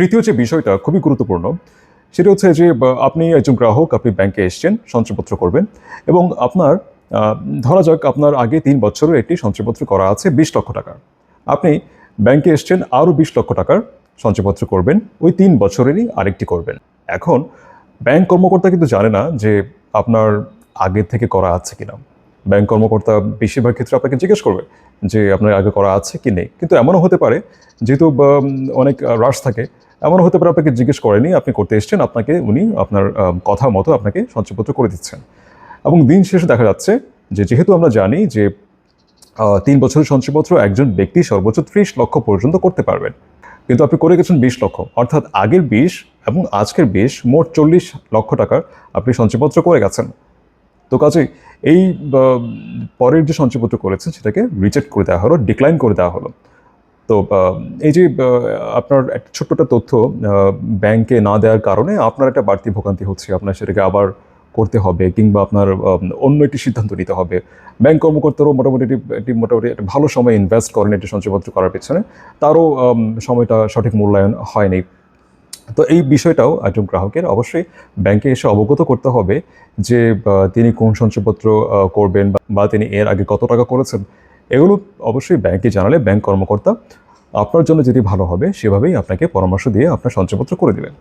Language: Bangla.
তৃতীয় যে বিষয়টা খুবই গুরুত্বপূর্ণ, সেটা হচ্ছে যে আপনি একজন গ্রাহক, আপনি ব্যাংকে এসছেন, সঞ্চয়পত্র করবেন এবং আপনার ধরা যাক আপনার আগে তিন বছরের একটি সঞ্চয়পত্র করা আছে বিশ লক্ষ টাকার। আপনি ব্যাংকে এসছেন, আরও বিশ লক্ষ টাকার সঞ্চয়পত্র করবেন, ওই তিন বছরেরই আরেকটি করবেন। এখন, ব্যাংক কর্মকর্তা কিন্তু জানে না যে আপনার আগের থেকে করা আছে কিনা। ব্যাংক কর্মকর্তা বেশিরভাগ ক্ষেত্রে আপনাকে জিজ্ঞেস করবে যে, আপনার আগে করা আছে কি নেই? কিন্তু এমনও হতে পারে, যেহেতু অনেক রাশ থাকে এমনও হতে পারে আপনাকে জিজ্ঞেস করেনি, আপনি করতে এসছেন, আপনাকে উনি আপনার কথা মতো আপনাকে সঞ্চয়পত্র করে দিচ্ছেন। এবং দিন শেষে দেখা যাচ্ছে যে যেহেতু আমরা জানি যে তিন বছরের সঞ্চয়পত্র একজন ব্যক্তি সর্বোচ্চ ত্রিশ লক্ষ পর্যন্ত করতে পারবেন। কিন্তু আপনি করে গেছেন বিশ লক্ষ। অর্থাৎ আগের বিশ এবং আজকের বিশ মোট চল্লিশ লক্ষ টাকার আপনি সঞ্চয়পত্র করে গেছেন। তো কাজে এই পরের যে সঞ্চয়পত্র করেছেন সেটাকে রিজেক্ট করে দেওয়া হলো ডিক্লাইন করে দেওয়া হলো। তো এই যে আপনার একটা ছোট্ট একটা তথ্য ব্যাংকে না দেওয়ার কারণে আপনার একটা বাড়তি ভোগান্তি হচ্ছে, আপনার সেটাকে আবার করতে হবে কিংবা আপনার অন্য একটি সিদ্ধান্ত নিতে হবে। ব্যাংক কর্মকর্তারও মোটামুটি একটি- মোটামুটি একটা ভালো সময় ইনভেস্ট করেন একটি সঞ্চয়পত্র করার পেছনে। তারও সময়টা সঠিক মূল্যায়ন হয়নি। তো এই বিষয়টাও একজন গ্রাহকের অবশ্যই ব্যাংকে এসে অবগত করতে হবে যে তিনি কোন সঞ্চয়পত্র করবেন বা তিনি এর আগে কত টাকা করেছেন। এগুলো অবশ্যই ব্যাংকে জানালে ব্যাংক কর্মকর্তা আপনার জন্য যেটি ভালো হবে সেভাবেই আপনাকে পরামর্শ দিয়ে আপনার সঞ্চয়পত্র করে দেবেন।